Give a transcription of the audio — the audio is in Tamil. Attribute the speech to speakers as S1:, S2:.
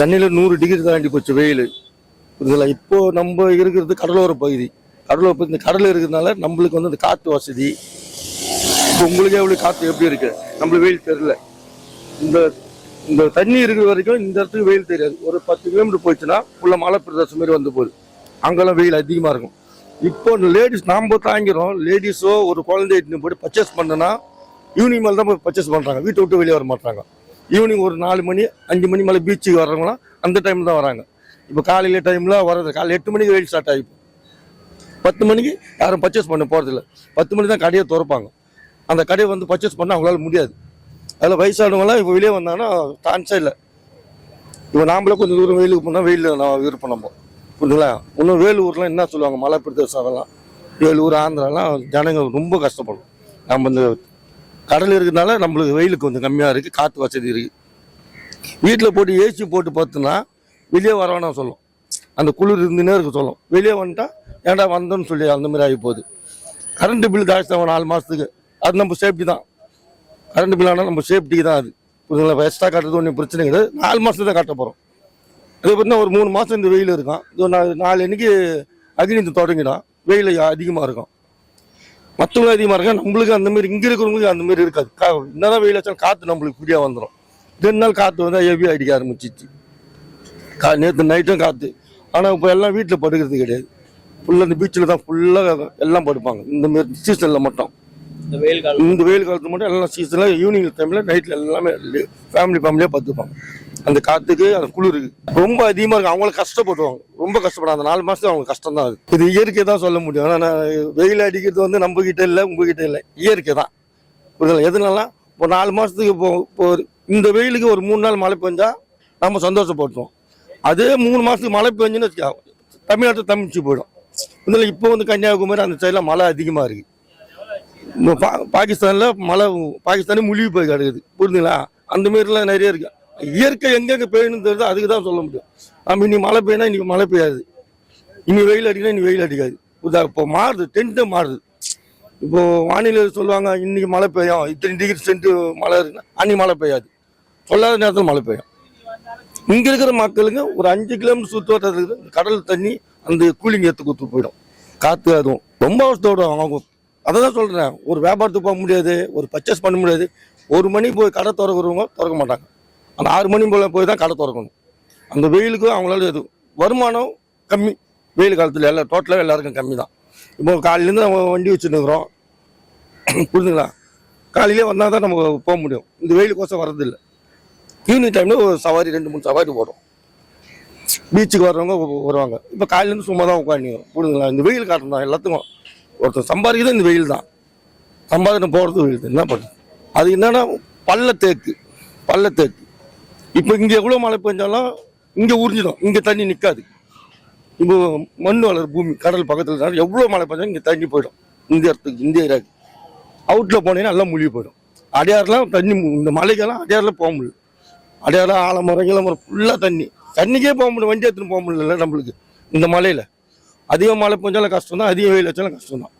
S1: சென்னையில் நூறு டிகிரி தாண்டி போச்சு வெயில். புரியுதுங்களா? இப்போ நம்ம இருக்கிறது கடலோர பகுதி. கடலோர பகுதி இந்த கடல் இருக்கிறதுனால நம்மளுக்கு வந்து அந்த காற்று வசதி. இப்போ உங்களுக்கு எவ்வளோ காற்று எப்படி இருக்கு? நம்மளுக்கு வெயில் தெரியல. இந்த இந்த தண்ணி இருக்கிற வரைக்கும் இந்த இடத்துக்கு வெயில் தெரியாது. ஒரு பத்து கிலோமீட்டர் போயிடுச்சுன்னா உள்ள மலை பிரதேசம் மாதிரி வந்து போகுது. அங்கெல்லாம் வெயில் அதிகமாக இருக்கும். இப்போ லேடிஸ் நாம் தாங்கிறோம் லேடிஸோ ஒரு குழந்தை இட்டுன்னு போய் பர்ச்சேஸ் பண்ணுன்னா ஈவினிங் மேலே தான் போய் பர்ச்சேஸ் பண்ணுறாங்க வீட்டை விட்டு வெளியே வர மாட்டாங்க ஈவினிங் ஒரு நாலு மணி அஞ்சு மணி மேலே பீச்சுக்கு வர்றவங்களாம் அந்த டைம் தான் வராங்க. இப்போ காலையில் டைமில் வர்றது காலையில் எட்டு மணிக்கு வெயில் ஸ்டார்ட் ஆகிப்போம் பத்து மணிக்கு யாரும் பர்ச்சேஸ் பண்ண போகிறதில்ல பத்து மணி தான் கடையை திறப்பாங்க. அந்த கடையை வந்து பர்ச்சேஸ் பண்ண அவங்களால முடியாது. அதில் வயசானவங்களாம் இப்போ வெளியே வந்தாங்கன்னா சான்ஸே இல்லை. இப்போ நாமளே கொஞ்சம் தூரம் வெயிலுக்கு போனால் வெயில் நான் விருப்பம் நம்ம புரிஞ்சுங்களா? இன்னும் வேலூர்லாம் என்ன சொல்லுவாங்க? மலை பிரதேசம் அதெல்லாம். வேலூர் ஆந்திராலாம் ஜனங்கள் ரொம்ப கஷ்டப்படும். நம்ம இந்த கடல் இருக்கிறதுனால நம்மளுக்கு வெயில் கொஞ்சம் கம்மியாக இருக்குது காற்று வசதி இருக்குது வீட்டில் போட்டு ஏசி போட்டு பார்த்தோன்னா வெளியே வரவேணாம் சொல்லும் அந்த குளிர் இருந்துன்னே இருக்க சொல்லும் வெளியே வந்துட்டா ஏன்டா வந்தோம்னு சொல்லி அந்த மாதிரி ஆகி போகுது. கரண்ட் பில் ஜாஸ்தி ஆகும் நாலு மாதத்துக்கு அது நம்ம சேஃப்டி தான். கரண்ட் பில் ஆனால் நம்ம சேஃப்டிக்கு தான் அது. புரியுதுங்களா? எக்ஸ்ட்ரா கட்டுறது ஒன்றும் பிரச்சனை கிடையாது. நாலு மாதத்துல தான் கட்ட போகிறோம் அது பார்த்தீங்கன்னா ஒரு மூணு மாதம் இந்த வெயில் இருக்கும். இது நாலு நாலு அன்னைக்கு அக்னி தொடங்கிடும். வெயில் அதிகமாக இருக்கும். மற்றவங்களும் அதிகமாக இருக்கும் நம்மளுக்கு அந்த மாதிரி இங்கே இருக்கிறவங்களுக்கு அந்த மாதிரி இருக்காது. கா என்னதான் வெயில் வச்சாலும் காற்று நம்மளுக்கு ஃப்ரீயாக வந்துடும் ரெண்டு நாள் காற்று வந்தால் ஹெவியாக அடிக்க ஆரம்பிச்சிச்சு கா நேற்று நைட்டும் காற்று ஆனால் இப்போ எல்லாம் வீட்டில் படுக்கிறது கிடையாது. ஃபுல்லாக இந்த பீச்சில் தான் ஃபுல்லாக எல்லாம் படுப்பாங்க. இந்த மாதிரி சீசனில் மட்டும்.
S2: இந்த வெயில் காலம்
S1: இந்த வெயில் காலத்து மட்டும் எல்லாம் சீசனில் ஈவினிங் டைமில் நைட்டில் எல்லாமே ஃபேமிலி ஃபேமிலியாக பார்த்துப்பாங்க அந்த காற்றுக்கு அந்த குளிருக்கு ரொம்ப அதிகமாக இருக்கும் அவங்களுக்கு கஷ்டப்படுவாங்க ரொம்ப கஷ்டப்படும் அந்த நாலு மாதத்துக்கு அவங்களுக்கு கஷ்டம் தான் அது. இது இயற்கை தான் சொல்ல முடியும். ஆனால் நான் வெயில் அடிக்கிறது வந்து நம்ம கிட்ட இல்லை உங்ககிட்ட இல்லை. இயற்கை தான். புரியுதுங்களா? எதுனால இப்போ நாலு மாதத்துக்கு இப்போ ஒரு- இந்த வெயிலுக்கு ஒரு மூணு நாள் மழை பெஞ்சா நம்ம சந்தோஷப்பட்டுருவோம் அதே மூணு மாதத்துக்கு மழை பெஞ்சுன்னு வச்சுக்கோங்க தமிழ்நாட்டில் தமிழ்ச்சி போயிடும். இதில் இப்போ வந்து கன்னியாகுமரி அந்த சைடில் மழை அதிகமாக இருக்குது இந்த பா பாகிஸ்தானில் மழை பாகிஸ்தானே முழுகி போய் கிடக்குது. புரிஞ்சுங்களா அந்த மாரிலாம் நிறைய இருக்கு. இயற்கை எங்கெங்க பெய்யணும்னு தெரியுதோ அதுக்கு தான் சொல்ல முடியும். நம்ம இன்னைக்கு மழை பெய்யினா இன்னைக்கு மழை பெய்யாது. இனி வெயில் அடிக்கணும் இனி வெயில் அடிக்காது. இப்போ மாறுது டென்ட்டு மாறுது. இப்போ வானிலை சொல்லுவாங்க இன்னைக்கு மழை பெய்யும். இத்தனை டிகிரி சென்ட் மழை இருக்குன்னா அன்னைக்கு மழை பெய்யாது. சொல்லாத நேரத்தில் மழை பெய்யும். இங்க இருக்கிற மக்களுக்கு ஒரு அஞ்சு கிலோமீட்டர் சுற்றுவட்டத்தில் கடல் தண்ணி அந்த கூலிங் ஏற்று கொடுத்து போயிடும். காற்று அதுவும். ரொம்ப அவசரத்தோட அவங்க அதை தான் சொல்கிறேன் ஒரு வியாபாரத்துக்கு போக முடியாது ஒரு பர்ச்சேஸ் பண்ண முடியாது. ஒரு மணி போய் கடை திறக்கிறவங்க திறக்க மாட்டாங்க. அந்த ஆறு மணி போல் போய் தான் கடை திறக்கணும். அந்த வெயிலுக்கு அவங்களால எது வருமானம் கம்மி. வெயில் காலத்தில் எல்லாம் டோட்டலாக எல்லாருக்கும் கம்மி தான். இப்போ காலையிலேருந்து நம்ம வண்டி வச்சுருக்கிறோம் புரிஞ்சுங்களா? காலையிலே வந்தால் தான் நம்ம போக முடியும். இந்த வெயிலுக்கோசம் வரதில்லை ஈவினிங் டைமில் ஒரு சவாரி ரெண்டு மூணு சவாரி போடும் பீச்சுக்கு வர்றவங்க வருவாங்க. இப்போ காலையிலேருந்து சும்மா தான் உட்காந்து புரிஞ்சுங்களா? இந்த வெயில் காட்டம் தான் எல்லாத்துக்கும். ஒருத்தர் சம்பாதிக்கிறது இந்த வெயில் தான். சம்பாதனை போகிறது வெயில் தான். என்ன பண்ணுறது? அது என்னென்னா பள்ளத்தேக்கு. பள்ளத்தேக்கு. இப்போ இங்கே எவ்வளோ மழை பெஞ்சாலும் இங்கே உறிஞ்சிடும். இங்கே தண்ணி நிற்காது இப்போ மண் வளர் பூமி கடல் பக்கத்தில் எவ்வளோ மழை பெஞ்சாலும் இங்கே தண்ணி போயிடும். இந்த இடத்துக்கு இந்த ஏரியாவுக்கு அவுட்டில் போனீங்கன்னா எல்லாம் மூழ்கி போயிடும். அடையாறுலாம் தண்ணி இந்த மலைக்கெல்லாம் அடையாறுல போக முடியல. அடையாளம் ஆலமரம் இளமரம் ஃபுல்லாக தண்ணி. தண்ணிக்கே போக முடியல வண்டி எடுத்துன்னு போக முடியல நம்மளுக்கு. இந்த மலையில். அதிகம் மழை பெஞ்சாலும் கஷ்டம் தான் அதிக வெயில் வச்சாலும் கஷ்டம் தான்